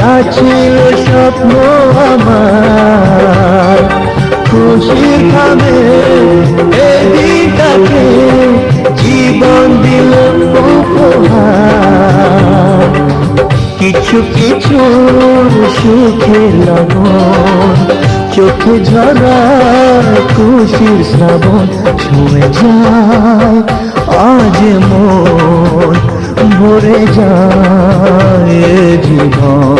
যাচ্ছিল স্বপ্ন আমার। খুশির খাবে এদিটাকে জীবন দিল কিছু কিছু লগন চোখে ঝরা খুশির শ্রাবণ, ছুঁয়ে যায় আজ মন ভরে যায় জীবন।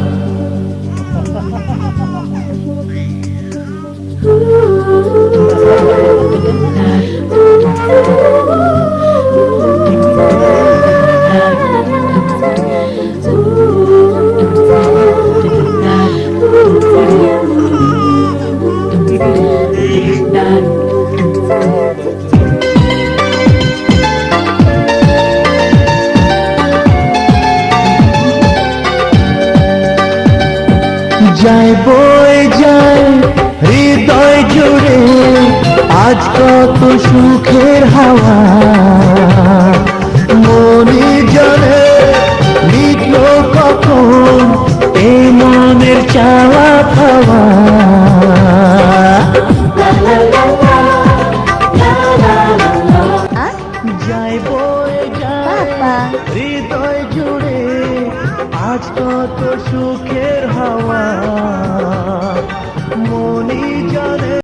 আজ কত সুখের হাওয়া। মনে জলে লিখল কখন এ মনের চাওয়া পাওয়া। যায় বয়ে যায় আজ সুখের হাওয়া।